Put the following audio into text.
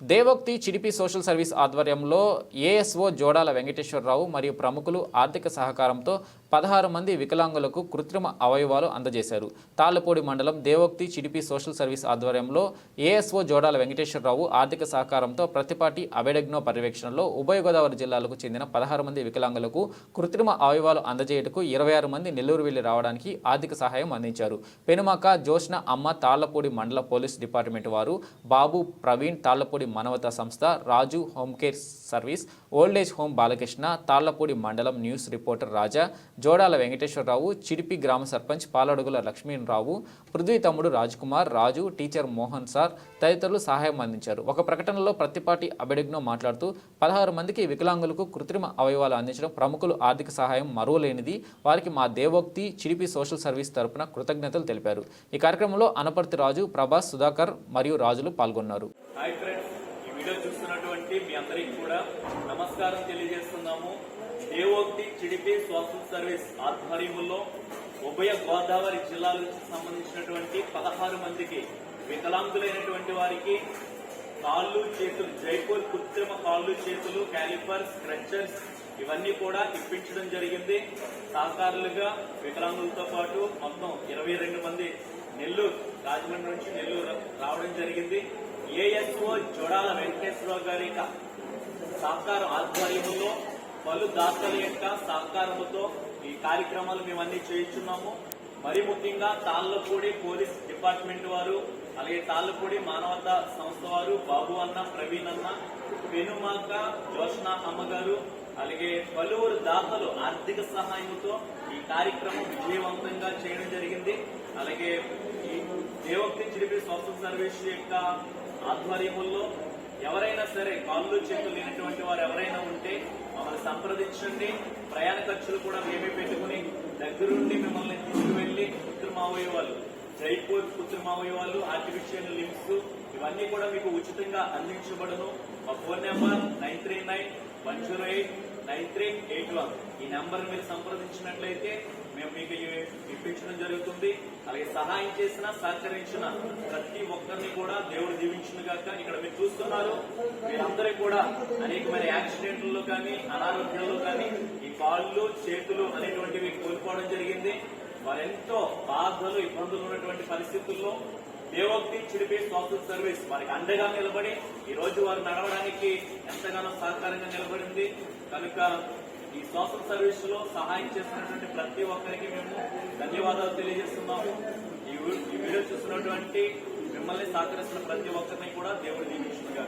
దేవోక్తి Chidipi social service ఆధ్వర్యంలో ASO Jodala Venkateswararao మరియు ప్రముఖులు ఆర్థిక సహకారంతో పదహారు మంది వికలాంగులకు కృత్రిమ అవయవాలు అందజేశారు. తాళ్ళపూడి మండలం దేవోక్తి చిడిపి సోషల్ సర్వీస్ ఆధ్వర్యంలో ఏఎస్ఓ జోడాల వెంకటేశ్వరరావు ఆర్థిక సహకారంతో ప్రతిపాటి అబెడెగ్నో పర్యవేక్షణలో ఉభయ గోదావరి జిల్లాలకు చెందిన పదహారు మంది వికలాంగులకు కృత్రిమ అవయవాలు అందజేయటకు ఇరవై ఆరు మంది నెల్లూరు వెళ్ళి రావడానికి ఆర్థిక సహాయం అందించారు. పెనుమాక జోష్న అమ్మ తాళ్ళపూడి మండల పోలీస్ డిపార్ట్మెంట్ వారు బాబు ప్రవీణ్ తాళ్ళపూడి మానవతా సంస్థ Raju home care service old age home Balakrishna Tallapudi మండలం న్యూస్ రిపోర్టర్ రాజా జోడాల వెంకటేశ్వరరావు చిడిపి గ్రామ సర్పంచ్ పాలడుగుల లక్ష్మీరావు పృథ్వీ తమ్ముడు కుమార్ రాజు టీచర్ మోహన్ సార్ తదితరులు సహాయం అందించారు. ఒక ప్రకటనలో ప్రతిపాటి అబెడిగ్నో మాట్లాడుతూ పదహారు మందికి వికలాంగులకు కృత్రిమ అవయవాలు అందించడం ప్రముఖులు ఆర్థిక సహాయం మరువలేనిది వారికి మా దేవోక్తి చిడిపి సోషల్ సర్వీస్ తరపున కృతజ్ఞతలు తెలిపారు. ఈ కార్యక్రమంలో అనపర్తి రాజు ప్రభాస్ సుధాకర్ మరియు రాజులు పాల్గొన్నారు. హాయ్ ఫ్రెండ్స్ ఈ వీడియో చూస్తున్నటువంటి మీ అందరికి కూడా నమస్కారం తెలియజేస్తున్నాము. దేవోక్తి చిడిపి సోషల్ సర్వీస్ ఆధ్వర్యంలో ఉభయ గోదావరి జిల్లాలకు సంబంధించినటువంటి పదహారు మందికి వికలాంగులైనటువంటి వారికి కాళ్ళు చేతులు జైపూర్ కృత్రిమ కాళ్ళు చేతులు క్యాలిపర్స్ స్ట్రెచ్చర్స్ ఇవన్నీ కూడా ఇప్పించడం జరిగింది. సహకారులుగా వికలాంగులతో పాటు మొత్తం ఇరవై రెండు మంది నెల్లూరు రాజమండ్రి నుంచి నెల్లూరు రావడం జరిగింది. ఏఎస్ఓ జోడాల వెంకటేశ్వరరావు గారి యొక్క సహకారం ఆధ్వర్యంలో పలు దాతల యొక్క సహకారంతో ఈ కార్యక్రమాలు మేము అన్ని చేయించున్నాము మరి ముఖ్యంగా తాళ్ళపూడి పోలీస్ డిపార్ట్మెంట్ వారు అలాగే తాళ్ళపూడి మానవతా సంస్థ వారు బాబు అన్న ప్రవీణ్ అన్న పెనుమాక జోష్న అమ్మగారు అలాగే పలువురు దాతలు ఆర్థిక సహాయంతో ఈ కార్యక్రమం విజయవంతంగా చేయడం జరిగింది. అలాగే ఈ దేవక్తి చిరిపి సోషల్ సర్వీస్ యొక్క ఆధ్వర్యంలో ఎవరైనా సరే కాళ్ళు చేతులు లేనటువంటి వారు ఎవరైనా ఉంటే మమ్మల్ని సంప్రదించండి. ప్రయాణ ఖర్చులు కూడా మేమే పెట్టుకుని దగ్గరుండి మిమ్మల్ని తీసుకువెళ్ళి వాళ్ళు జైపూర్ కృత్రిమావయవాలు ఆర్టిఫిషియల్ లిమ్స్ ఇవన్నీ కూడా మీకు ఉచితంగా అందించబడను. మా phone number nine three nine one zero eight nine three eight one. ఈ నెంబర్ మీరు సంప్రదించినట్టు మీకు ఇప్పించడం జరుగుతుంది? అలాగే సహాయం చేసిన సహకరించిన ప్రతి ఒక్కరిని కూడా దేవుడు దీవించిన కాక ఇక్కడ మీరు చూస్తున్నారు. మీరందరూ కూడా అనేకమైన యాక్సిడెంట్లలో కానీ అనారోగ్యంలో కానీ ఈ కాళ్ళు చేతులు అనేటువంటివి కోల్పోవడం జరిగింది. వారెంతో బాధలు ఇబ్బందులు ఉన్నటువంటి పరిస్థితుల్లో దేవోక్తి చిడిపి సోషల్ సర్వీస్ వారికి అండగా నిలబడి ఈ రోజు వారు నడవడానికి ఎంతగానో సహకారంగా నిలబడింది. కనుక ఈ సోషల్ సర్వీస్లో సహాయం చేస్తున్నటువంటి ప్రతి ఒక్కరికి మేము ధన్యవాదాలు తెలియజేస్తున్నాము. ఈ వీడియో చూస్తున్నటువంటి మిమ్మల్ని సహకరిస్తున్న ప్రతి ఒక్కరిని కూడా దేవుడు దీవించుగా